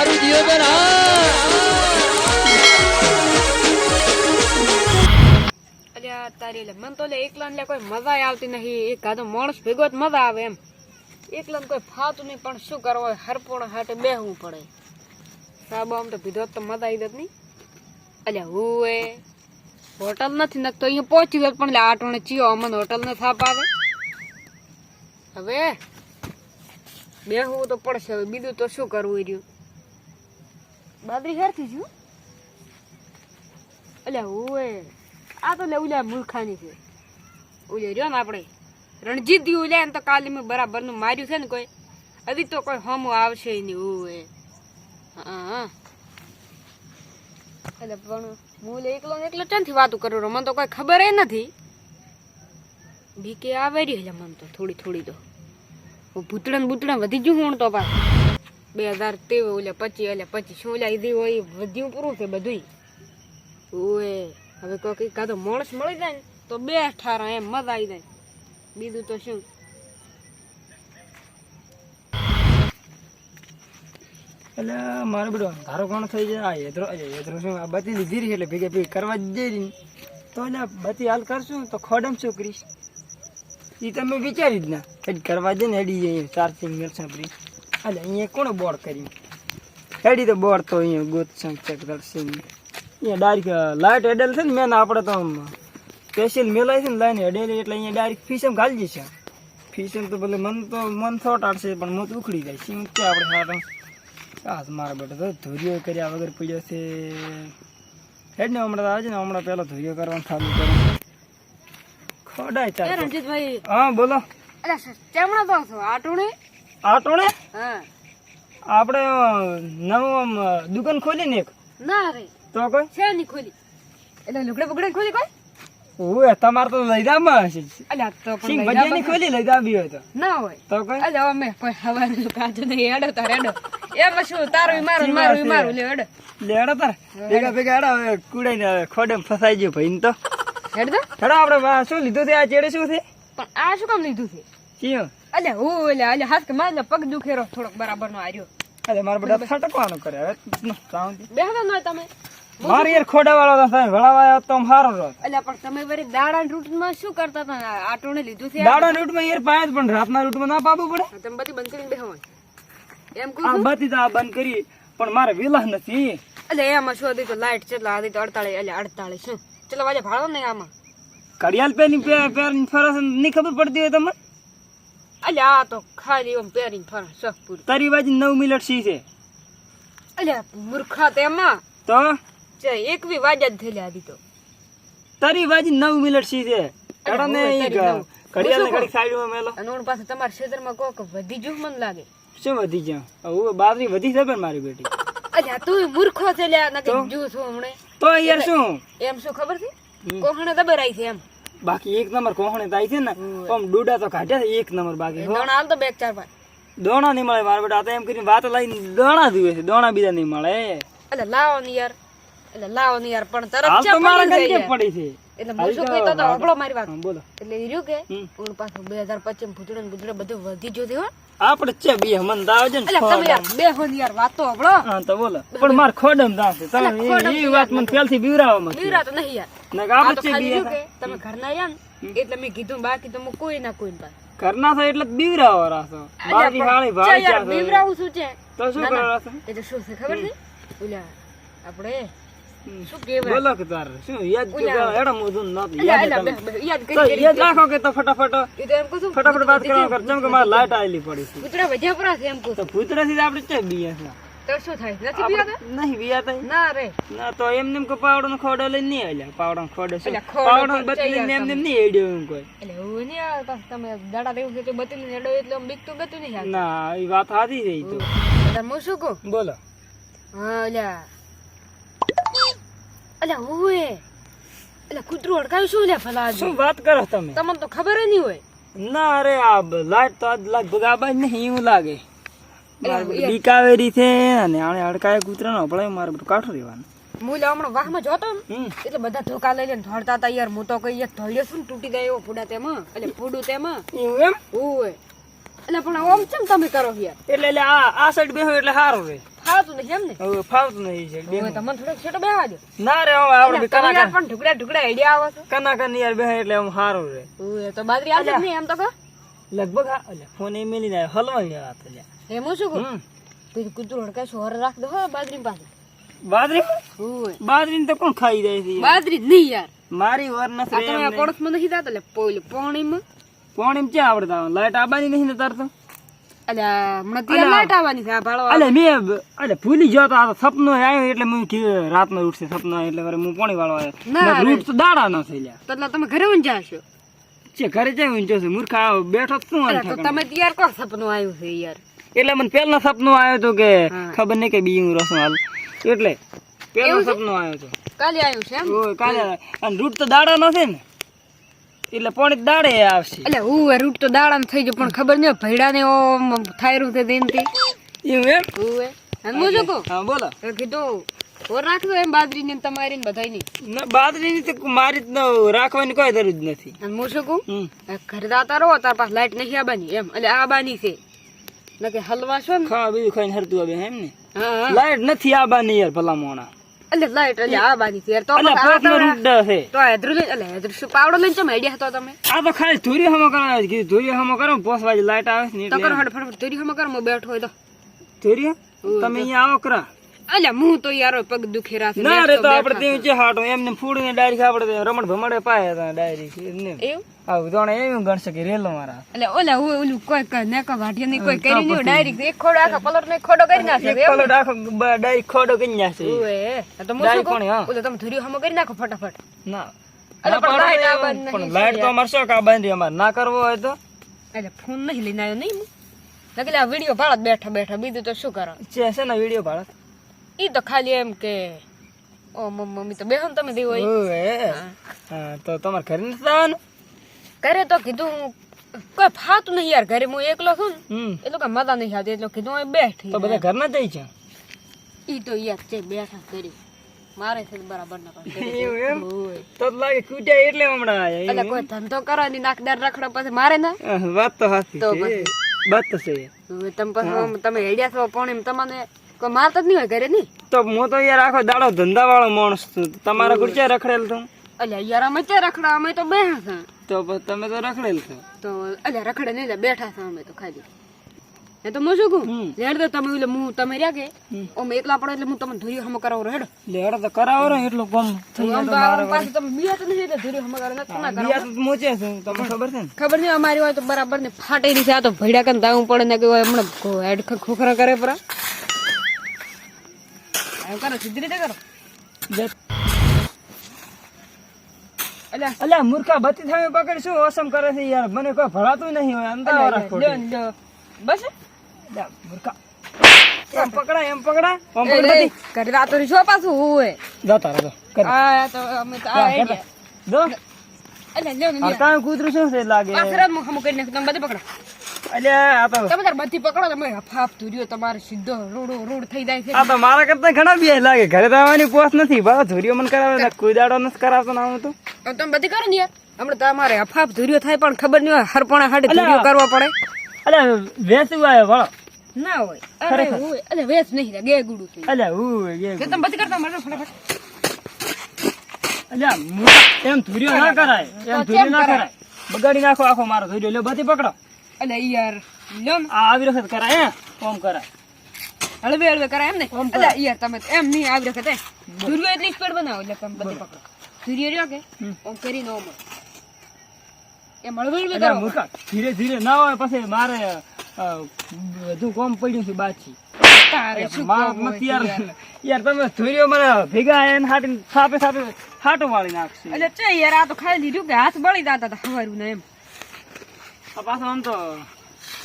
મારું જીવન તારી લે મને તો લે એકલા લે કોઈ મજા આવતી નહીં. એક ગાધો માણસ ભેગો જ મજા આવે એમ. એકલા કોઈ ફાતું નહીં, પણ શું કરવો હરપોણ હાટે બેહવું પડે. સાબો આમ તો પીધો તો મજા આવી જત નહીં. અલ્યા હું એ હોટલ નથી નકતો, અહીંયા પહોંચી ગયો પણ આટોણે ચિયો, અમને હોટલ ને થાપ આવે હવે બેહવું તો પડશે, હવે બીજું તો શું કરવું રહ્યું? બાદરી હેરથી છું અલ્યા ઓએ આ તો લે ઉલ્યા મૂર્ખાની છે. ઓલે રહ્યો ને આપણે. રણજીત દી ઉલ્યા ને તો કાલે મેં બરાબરનું માર્યું છે ને કોઈ. હજી તો કોઈ હમો આવશે નહીં ઓએ હા એટલે પણ હું લે એકલો ને એકલો ચાંથી વાતો કરું? મને તો કોઈ ખબર નથી. બીકે આવે રહી એટલે મને તો થોડી થોડી તો. ભૂતડા ને ભૂતડા વધી ગયું હું તો પાછું. બે હજાર તેવ ઓલે પચીસ એટલે પછી શું ઓલા ઈધી હોય વધ્યું પૂરું છે બધુંય. ઓએ હવે કોઈ કાં તો માણસ મળી જાય ને, તો બે અઠારા એમ, મજા આવી જાય. બીજું તો શું? એટલે મારે બધું ધારો કોણ થઈ જાય? યદ્રો યદ્રો શું, આ બધી લીધી રહી એટલે ભેગે ભેગી કરવા જ જઈ તો એટલે બધી હાલ કરશું તો ખોડમ શું કરીશ? એ તમે વિચારી જ ના કરવા દે ને હેડી જઈએ ચાર્જિંગ મેળશે આપણી એટલે અહીંયા કોણે બોર્ડ કરી હેડી તો બોર્ડ તો અહીંયા ગોતસંગ ચેક કરશે અહીંયા ડાયરેક્ટ લાઇટ હેડેલ છે ને મેન આપણે તો સ્પેશિયલ મેલાય છે ને લાઈન હેડેલ એટલે અહીંયા ડાયરેક્ટ ફીસમ ઘાલી જશે ફીસમ તો ભલે મન તો મન થોટ આડશે પણ મત ઉખડી જાય. શું કે આપણે હાટમ આ તો મારા બેટા તો ધોરીઓ કર્યા વગર પડ્યો છે. હેડ ને હમણાં તો આવજે ને હમણાં પહેલાં ધોરીઓ કરવાનું ચાલુ કરો ખોડાય ચાલ રણજીતભાઈ. હા બોલો. અલા ચમણા તો આટોણે? આટોણે હા. આપણે નવો દુકાન ખોલી ને એક? ના રે. તો કોઈ? છે ની ખોલી. એટલે લુગડે બગડે ખોલી કોઈ? ઓય તમારે તો લઈ જામાં છે અલ્યા તો પણ લઈ ભજીયાની ખોલી લઈ જાવી હોય તો. ના હોય. તો કોઈ? અલ્યા અમે કોઈ હવાનું કાજુ નહીં એડો તાર હેડો. એમાં શું તારું મારું ને મારું લે એડો લે એડો તાર. ભેગા ભેગા એડો હવે કુડાઈને ખોડે ફસાઈ ગયો ભાઈ ને તો. હેડ દો હેડો આપણે શું લીધું છે? આ ચેડે શું છે? પણ આ શું કામ લીધું છે? ચિયો. અલ્યા હું અલ્યા અલ્યા હાથ કે મારે પગ દુખેરો થોડોક બરાબર નો આર્યો અરે મારા બધા ફટકવાનું કરે હવે સાઉન્ડ બેહવા ન તમે. મારે યાર ખોડા વાળો તો થાય વળાવા આવ્યો તો સારો રહો અલ્યા પણ તમે વરી દાડા રૂટમાં શું કરતા હતા? આટોને લીધું છે? દાડા રૂટમાં યાર પાય રાત પણ રૂટ રૂટમાં ના પાબુ પડે. તમે બધી બંધ કરીને બેહવા એમ કહું આ છું? બધી તો આ બંધ કરી પણ મારે વેલા નથી. અલ્યા એમાં શું હતી તો લાઈટ કેટલા હતી તો અડતાળીસ અલ્યા અડતાળીસ શું? ચલો વાજે ભાડો ને આમાં? ઘડિયાળ પેની પેર ફરસ નહીં ખબર પડતી હોય તમને? અલ્યા તો ખાલી ઓમ પહેરીને ફરે સફ તારી બાજુ નવ મિનિટ સી છે. અલ્યા મૂર્ખા તેમાં તો? છે એકવી વાજા જ થયેલી આવી તો. તારી બાજુ નવ મિનિટ સી છે કડાને ઘડિયાળ ઘડી સાઈડમાં મેલો. અને ઓણ પાસે તમારા ક્ષેત્રમાં કોક વધી જુ મન લાગે? શું વધી જ્યાં? હવે બાદરી વધી છે પણ મારી બેટી? અલ્યા તું મૂર્ખો છે લ્યા નકે જુ છું હમણે. તો યાર શું? એમ શું ખબર છે? કોહણે દબર આવી છે એમ. બાકી એક નંબર કોહણે થાય છે ને આમ ડોડા તો કાઢ્યા છે એક નંબર બાકી દોણા હાલ તો બે ચાર પાંચ દોણા નહીં મળે મારા બેટા એમ કરીને વાત લઈને દોણા જુએ છે દોણા બીજા નહીં મળે. એટલે લાવો ને યાર એટલે લાવો ને યાર પણ તરત મારા પડી છે? એટલે હું શું કહેતો તો હંભળો મારી વાત બોલો. એટલે એ રહ્યું કે હું પાછું બે હજાર પચીસ ભૂતડે ભૂતડે બધું વધી જોતી હો આપણે છે બે મન દાવ છે ને એટલે તમે યાર બે હો ને યાર વાતો હંભળો હા તો બોલો. પણ માર ખોડમ છે તમે એ- વાત મને પહેલથી બીવરાવવામાં છે. બીવરા તો નહીં યાર. ના આપણે છે બે તમે ઘરના ને એટલે મેં કીધું બાકી તો હું કોઈ ના કોઈ પાસે ઘરના છો એટલે બીવરાવો રાસો બાકી હાળી ભાઈ બીવરાવું શું છે? તો શું કરો રાસો એટલે શું છે ખબર છે? ઓલા આપણે કે કે ફટાફટ એમ કહું છું વાત કરવા કર જેમ કે મારે લાઈટ આવેલી પડી છે. કૂતરા વધ્યા પરા છે એમ કહું તો છું. ભૂતરાથી આપણે ચે બીએ છે? તો થાય? નથી પીવાતા નહીં બીયા થાય ના રે. ના તો એમને એમ કે પાવડો નો ખોડો લઈ નહીં આલ્યા. પાવડો નો ખોડો ખોડો પાવડો ચઈ એમને એમ નહીં એડ્યો એમ કોઈ. એટલે એવું નહીં આવે પાછું તમે દાડા દેવું છે તો બતીને હેડો એટલે બીક તો ગતું નહીં ના એ વાત સાચી રહી તો. શું કહું? બોલો. હા અલ્યા ઓએ એટલે કૂતરું અડકાયું શું લ્યા ફલા શું વાત કરો તમે? તમને તો ખબર નહીં હોય. ના અરે આ લાઈટ તો આજ લગભગ આ બાજ નહીં એવું લાગે. બીકાવેરી છે અને આને અડકાય કૂતરા નો આપણે મારે બધું કાઠું રહેવાનું. હું લે હમણાં વાહમાં જોતો એટલે બધા ધોકા લઈ લઈને ધોળતા હતા યાર હું તો કઈ એક ધોળ્યો છું તૂટી ગયો એવો ફૂડા તેમાં એટલે ફૂડું તેમાં. એવું એમ? ઓય એટલે પણ ઓમ ચમ તમે કરો યાર? એટલે એટલે આ આ સાઈડ બેહો એટલે સારું રહે. ફાવતું નથી એમ ને હવે ફાવતું નહીં છે હવે તમને થોડોક છેટો બેહવા દો. ના રે હવે આપણે કના યાર પણ ઢુકડા ઢુકડા આઈડિયા આવે છે. કના કન યાર બે એટલે આમ સારું રે. ઓય, તો બાજરી આવશે નહીં એમ તો કહો? લગભગ એટલે ફોન એ મેલી જાય હલવાની વાત એટલે એમ શું કહું? હમ. પેલું હડકા સોર રાખ દો હો પાસે બાજરી ઓય બાજરી તો કોણ ખાઈ જાય છે યાર? નહીં યાર. મારી વાર આ તમે આ નથી નથી જાતા એટલે પોઈલ પાણીમાં. પોણી ક્યાં આવડતા લાઈટ આબાની નહીં ને તાર તો? અલે મેં અલે ભૂલી ગયો તો આ સપનો આવ્યો એટલે હું રાતનો ઉઠશે સપનો એટલે હું પાણી વાળવા આવ્યો. રૂટ તો દાડા ન થઈ લ્યા. એટલે તમે ઘરે ઊંઝા હશો છે? ઘરે જાય ઊંચો છે મૂર્ખા બેઠો શું તો તમે તૈયાર કોણ સપનું આવ્યું છે યાર? એટલે મને પેલા સપનું આવ્યો તો કે હા. ખબર નહીં કે બીજું રસમ હાલ. એટલે પહેલો સપનો છે? આવ્યો તો. કાલે આવ્યું છે કાલે અને રૂટ તો દાડા નો છે ને? એટલે પાણી દાડે આવશે. એટલે હું રૂટ તો દાડા થઈ ગયો પણ ખબર નહીં ભૈડા ને થાયરું છે તેનથી એવું એમ? હું અને હું હા બોલો. કીધું ઓર રાખજો એમ બાજરી ને તમારી ને બધાય ના બાદરીની તો મારી જ રાખવાની કોઈ જરૂર જ નથી. અને હું શું કહું? ઘર દાતા રહો તાર પાસે લાઈટ નહીં આબાની એમ. એટલે આબાની છે. નકે હલવા છો ને? ખાવા બીજું ખાઈને હરતું આવે એમ ને? હા હા. લાઈટ નથી આબાની યાર ભલા મોણા એટલે લાઈટ એટલે યાર તો પોતનો તમે- રૂટ છે. તો હેદરું લઈ એટલે હેદરું શું પાવડો લઈને ચમ આઈડિયા હતો તમે? આ તો ખાલી ધૂરી હમો કરવા કીધું ધૂરી હમો કરો પોસ વાજી લાઈટ આવે ને તો કરો ફટાફટ ધોરી હમો કરો મો બેઠો હોય તો. ધૂરી? તમે અહીંયા આવો કરા. અલ્યા હું તો યાર પગ દુખી રાખે ના રે તો આપણે તે ઊંચે હાટો એમને ફૂડીને ડાયરી આપણે રમણ ભમડે પાયા હતા ડાયરી એમને એવું? આવું જાણે એવું ગણશે કે રેલો મારા. એટલે ઓલા હું ઓલું કોઈ ક- ને ક વાઢિયા ની કોઈ કરી નહીં ડાયરી એક ખોડો આખા પલર ને ખોડો કરી નાખે એક પલર આખો ડાયરી ખોડો કરી નાખશે. ઓએ તો હું શું કોણ? ઓલો તમે ધોરી હમો કરી નાખો ફટાફટ. ના. અલા, પણ લાઈટ આ. બંધ પણ લાઈટ તો અમારે શું કા બંધ અમારે ના કરવો હોય તો. એટલે ફોન નહીં લઈને આવ્યો નહીં નકલે આ વીડિયો ભાળો બેઠા બેઠા બીજું તો શું કરો છે છે ને વીડિયો ભાડો. ઈ તો ખાલી એમ કે ઓ મમ્મી મમ્મી તો બેહન તમે દેવો ઈ. ઓએ હા તો તમારે ઘરે નથી આવવાનું ઘરે તો કીધું કોઈ ફાતું નહીં યાર ઘરે હું એકલો છું ને. હમ. એટલું કઈ મજા નહીં આવતી એટલે કીધું અહીં બેઠી તો બધા ઘરના જઈ છે? ઈ તો યાર છે બેઠા કરી મારે છે બરાબર ના કરે એવું એમ? તો જ લાગે કૂટ્યા એટલે હમણાં આયા એટલે કોઈ ધંધો કરવાની નાકદાર રખડો પછી મારે ના? આહ, વાત તો સાચી તો છે. પછી. વાત તો છે હવે તમે પછી આમ તમે હેડ્યા છો પણ એમ તમને કોઈ મારતા જ નહીં હોય ઘરે નહીં. તો હું તો યાર આખો દાડો ધંધા વાળો માણસ છું. તમારા ગુરચા રખડેલ તું? એટલે યાર અમે ત્યાં રખડા? અમે તો બેઠા છે. તો તમે તો રખડેલ છો. તો અલ્યા રખડે નહીં બેઠા છે અમે તો ખાલી એ તો શું કહું? લેડ તો તમે એટલે હું તમે રહ્યા કે? અમે એકલા પડો એટલે હું તમને ધોરી હમ કરાવો હેડો. લેડ તો કરાવો ને એટલો ગમ થઈ આમ તો પાછું તમે બીયા તો નહીં એટલે ધોરી હમ કરાવો નથી કરાવો. બીયા તો મોચે છે તમને ખબર છે ને? ખબર નહીં અમારી હોય તો બરાબર ને ફાટેલી છે આ તો ભૈડા કન દાવું પડે ને કે હમણાં હેડ ખોખરા કરે પરા. એમ કરો સીધી રીતે કરો અલ્યા મૂર્ખા બત્તી થાય પકડ શું ઓસમ કરે છે યાર મને કોઈ ભરાતું નહીં હોય અંદર. બસ મૂર્ખા એમ પકડા એમ પકડા આમ એ, પકડ કરી રાતો રી છો પાછું હોય જતા રહો કર આ તો અમે તો આ. જો અલ્યા, લ્યો ને, આ કાં કૂતરું શું છે લાગે પાછળ મુખ મૂકીને નાખો, તમે બધે પકડો તમે બધી પકડો તમે હફાફ ધૂર્યો તમારે સીધો રોડ રોડ થઈ જાય છે. આ મારા કરતા ઘણા બે લાગે. ઘરે તો આવવાની પોસ નથી. બા ધોરીઓ મને કરાવે ને કોઈ દાડો નથી કરાવતો ના હું તો. તમે બધી કરો ને યાર. હમણાં તમારે હફાફ ધૂર્યો થાય પણ ખબર નહીં હોય હરપણા ધૂર્યો કરવો પડે. અલ્યા વેસું આવે વાળો. ના હોય. અરે હોય અરે વેચ નહીં ગે ગુડું થઈ અલ્યા હું ગે તમે બધી કરતા મળો ફટાફટ. અલ્યા એમ ધોરીઓ ના કરાય. એમ ધોરીઓ ના કરાય. બગાડી નાખો આખો મારો ધોર્યો. લ્યો બધી પકડો. અલે યાર લો આ આવી વખત કરાય હે? ઓમ કરાય. હળવે હળવે કરાય એમ ને. અલે યાર તમે એમ નહીં આવી વખતે ધૂર્યો એટલી સ્પીડ બનાવો એટલે તમે બધી પકડો. ધૂર્યો રહ્યો કે? ઓમ કરીને ઓમ એમ હળવે હળવે કરો. ધીરે ધીરે ના હોય પછી મારે બધું કોમ પડ્યું છે બાછી કામ નથી યાર. તમે ધોર્યો મને ભેગા એને હાટીને સાપે સાપે હાટો વાળી નાખશે. ચે યાર આ તો ખાલી લીધું કે હાથ બળી દાતા હતા હવારું ને એમ. પાછો આમ તો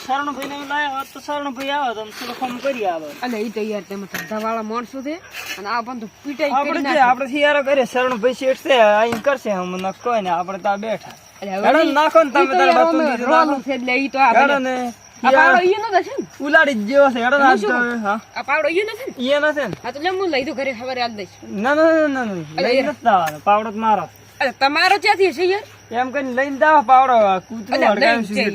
શરણભાઈ ને લાયા હોત તો શરણભાઈ આવે તો આમ ફોન કરી આવે. અલે ઈ તો યાર તમે ધંધાવાળા માણસો છે. અને આ પણ તો પીટાઈ આપણે આપણે થિયારો કરીએ શરણભાઈ શેઠ છે આઈને કરશે હમ ન કોઈ ને આપણે ત્યાં બેઠા. અલે હેડો ને નાખો ને ઈ તમે તો તારે યાર બાતું અમે દીધું રોવાનું નાખો. છે એટલે ઈ તો આ હેડો ભલે. ને આ પાવડો ઈ નો છે ને? ઉલાડી જેવો છે પાવડો ઈ નથી ઈ નથી આ તો લે લઈ દઉં ઘરે ખબર આલ દઈશ ના ના ના ના ના લઈ નથી પાવડો મારો. તમારો ક્યાંથી યાર? એમ કઈ લઈને જાવ પાવડો કૂતરું હડકાયું છે.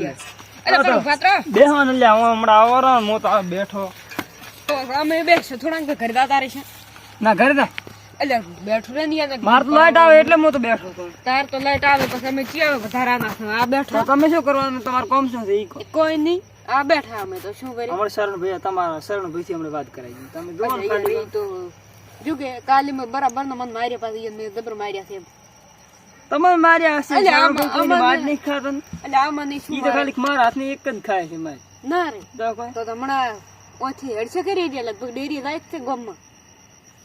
બેહવાનું લ્યા હું હમણાં આવો રહ્યો હું તો બેઠો. અમે બેસશું થોડાક ખરીદા ઘરે દાતા રહેશે. ના ઘરે તા એટલે બેઠું રે નહીં મારે તો લાઈટ આવે એટલે હું તો બેઠો તાર તો લાઈટ આવે પછી અમે ચિયા વધારાના છે. આ બેઠો. તમે શું કરવાનું? તમારું કામ શું છે? કોઈ નહીં. આ બેઠા અમે તો શું કરીએ? અમારે શરણ ભાઈ તમારા શરણ ભાઈ અમને વાત કરાવી તમે જો ને તો કે કાલે મેં બરાબર ના મન માર્યા પાછી મેં જબર માર્યા છે એમ. તમે માર્યા હશે અલ્યા, આમાં- નહીં ખાતા એટલે આમાં નહીં શું તો ખાલી મારા હાથની એક જ ખાય છે મારે ના રે તો હમણાં ઓછી હેડશે કરી દે લગભગ ડેરી જાય જ છે ગામમાં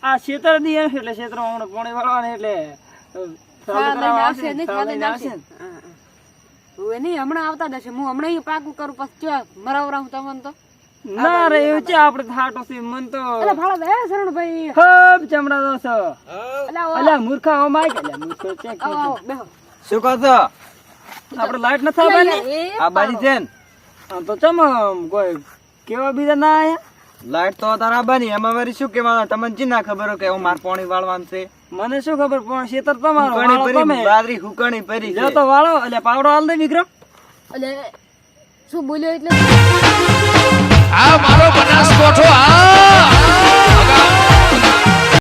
આ ક્ષેત્રની હશે એટલે શેતર હમણાં પોણી વાળવાને એટલે. હા, હા. નહીં હમણાં આવતા જશે હું હમણાં પાકું કરું પછી મરાવરા મરાવરાવું તમને તો ના રે એવું છે આપણે થાટો છે મન તો એટલે ભાડો દે શરણભાઈ હબ ચમડા દો છો એટલે મૂર્ખા હો માય કે મૂર્ખો બેહો. શું કહો છો? આપણે લાઈટ ન થાવાની આ બારી છે ને. તો ચમ કોઈ કેવા બીજા ના આયા? લાઈટ તો તારા બની એમાં મારી શું કેવા તમને જી ના ખબર કે હું માર પાણી વાળવાનું છે. મને શું ખબર પણ શેતર તમારો વાળો તમે. પરી બાદરી હુકણી પરી જો તો વાળો એટલે પાવડો હાલ દે વિક્રમ. એટલે શું બોલ્યો એટલે? આ મારો બનાસકોઠો આ